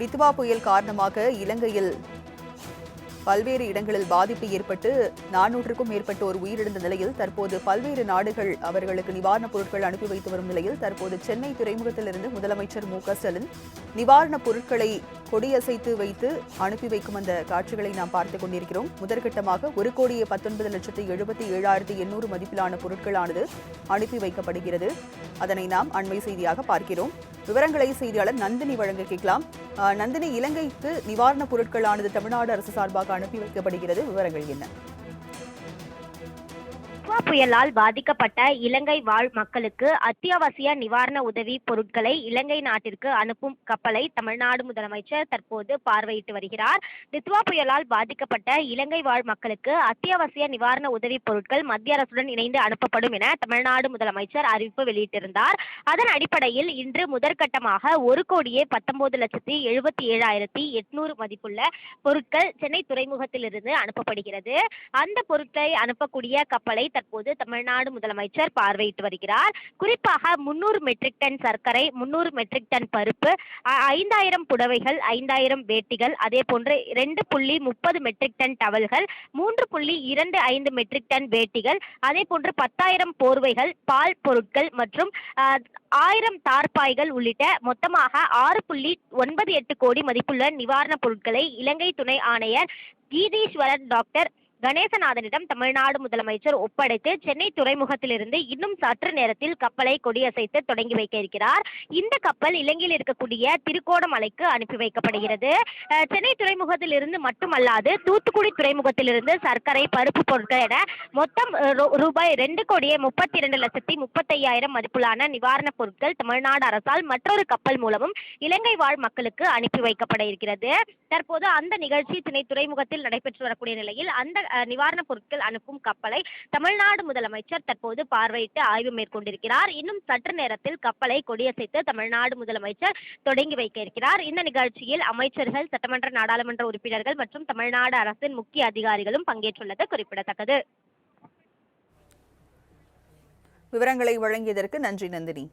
டித்வா புயல் காரணமாக இலங்கையில் பல்வேறு இடங்களில் பாதிப்பு ஏற்பட்டு நானூற்றுக்கும் மேற்பட்டோர் உயிரிழந்த நிலையில் தற்போது பல்வேறு நாடுகள் அவர்களுக்கு நிவாரணப் பொருட்கள் அனுப்பி வைத்து வரும் நிலையில் தற்போது சென்னை துறைமுகத்திலிருந்து முதலமைச்சர் மு க ஸ்டாலின் நிவாரணப் பொருட்களை கொடியசைத்து வைத்து அனுப்பி வைக்கும் அந்த காட்சிகளை நாம் பார்த்துக் கொண்டிருக்கிறோம். முதற்கட்டமாக ஒரு கோடியே பத்தொன்பது லட்சத்து எழுபத்தி ஏழாயிரத்தி எண்ணூறு மதிப்பிலான பொருட்களானது அனுப்பி வைக்கப்படுகிறது. அதனை நாம் அண்மை செய்தியாக பார்க்கிறோம். விவரங்களை செய்தியாளர் நந்தினி வழங்க கேட்கலாம். நந்தினி இலங்கைக்கு நிவாரணப் பொருட்களானது தமிழ்நாடு அரசு சார்பாக அனுப்பி வைக்கப்படுகிறது. விவரங்கள் என்ன? நிபா புயலால் பாதிக்கப்பட்ட இலங்கை வாழ் மக்களுக்கு அத்தியாவசிய நிவாரண உதவி பொருட்களை இலங்கை நாட்டிற்கு அனுப்பும் கப்பலை தமிழ்நாடு முதலமைச்சர் தற்போது பார்வையிட்டு வருகிறார். நித்வா புயலால் பாதிக்கப்பட்ட இலங்கை வாழ் மக்களுக்கு அத்தியாவசிய நிவாரண உதவி பொருட்கள் மத்திய அரசுடன் இணைந்து அனுப்பப்படும் என தமிழ்நாடு முதலமைச்சர் அறிவிப்பு வெளியிட்டிருந்தார். அதன் அடிப்படையில் இன்று முதற்கட்டமாக ஒரு கோடியே பத்தொன்பது லட்சத்தி எழுபத்தி ஏழாயிரத்தி எட்நூறு மதிப்புள்ள பொருட்கள் சென்னை துறைமுகத்திலிருந்து அனுப்பப்படுகிறது. அந்த பொருட்களை அனுப்பக்கூடிய கப்பலை தற்போது தமிழ்நாடு முதலமைச்சர் பார்வையிட்டு வருகிறார். குறிப்பாக முன்னூறு மெட்ரிக் டன் சர்க்கரை முன்னூறு மெட்ரிக் டன் பருப்பு ஐந்தாயிரம் புடவைகள் ஐந்தாயிரம் வேட்டிகள் அதே போன்று ரெண்டு புள்ளி முப்பது மெட்ரிக் டன் டவல்கள் மூன்று புள்ளி இரண்டு ஐந்து மெட்ரிக் டன் வேட்டிகள் அதே போன்று பத்தாயிரம் போர்வைகள் பால் பொருட்கள் மற்றும் ஆயிரம் தார்பாய்கள் உள்ளிட்ட மொத்தமாக ஆறு புள்ளி ஒன்பது எட்டு கோடி மதிப்புள்ள நிவாரணப் பொருட்களை இலங்கை துணை ஆணையர் கீதீஸ்வரன் டாக்டர் கணேசநாதனிடம் தமிழ்நாடு முதலமைச்சர் ஒப்படைத்து சென்னை துறைமுகத்திலிருந்து இன்னும் சற்று நேரத்தில் கப்பலை கொடியசைத்து தொடங்கி வைக்க இருக்கிறார். இந்த கப்பல் இலங்கையில் இருக்கக்கூடிய திருக்கோணமலைக்கு அனுப்பி வைக்கப்படுகிறது. சென்னை துறைமுகத்திலிருந்து மட்டுமல்லாது தூத்துக்குடி துறைமுகத்திலிருந்து சர்க்கரை பருப்பு பொருட்கள் என மொத்தம் ரூ- ரூபாய் ரெண்டு கோடியே முப்பத்தி இரண்டு லட்சத்தி முப்பத்தையாயிரம் மதிப்பிலான நிவாரணப் பொருட்கள் தமிழ்நாடு அரசால் மற்றொரு கப்பல் மூலமும் இலங்கை வாழ் மக்களுக்கு அனுப்பி வைக்கப்பட இருக்கிறது. தற்போது அந்த நிகழ்ச்சி சென்னை துறைமுகத்தில் நடைபெற்று வரக்கூடிய நிலையில் அந்த நிவாரணப் பொருட்கள் அனுப்பும் கப்பலை தமிழ்நாடு முதலமைச்சர் தற்போது பார்வையிட்டு ஆய்வு மேற்கொண்டிருக்கிறார். இன்னும் சற்று நேரத்தில் கப்பலை கொடியசைத்து தமிழ்நாடு முதலமைச்சர் தொடங்கி வைக்க இருக்கிறார். இந்த நிகழ்ச்சியில் அமைச்சர்கள் சட்டமன்ற நாடாளுமன்ற உறுப்பினர்கள் மற்றும் தமிழ்நாடு அரசின் முக்கிய அதிகாரிகளும் பங்கேற்றுள்ளது. குறிப்பிடத்தக்கது. விவரங்களை வழங்கியதற்கு நன்றி நந்தினி.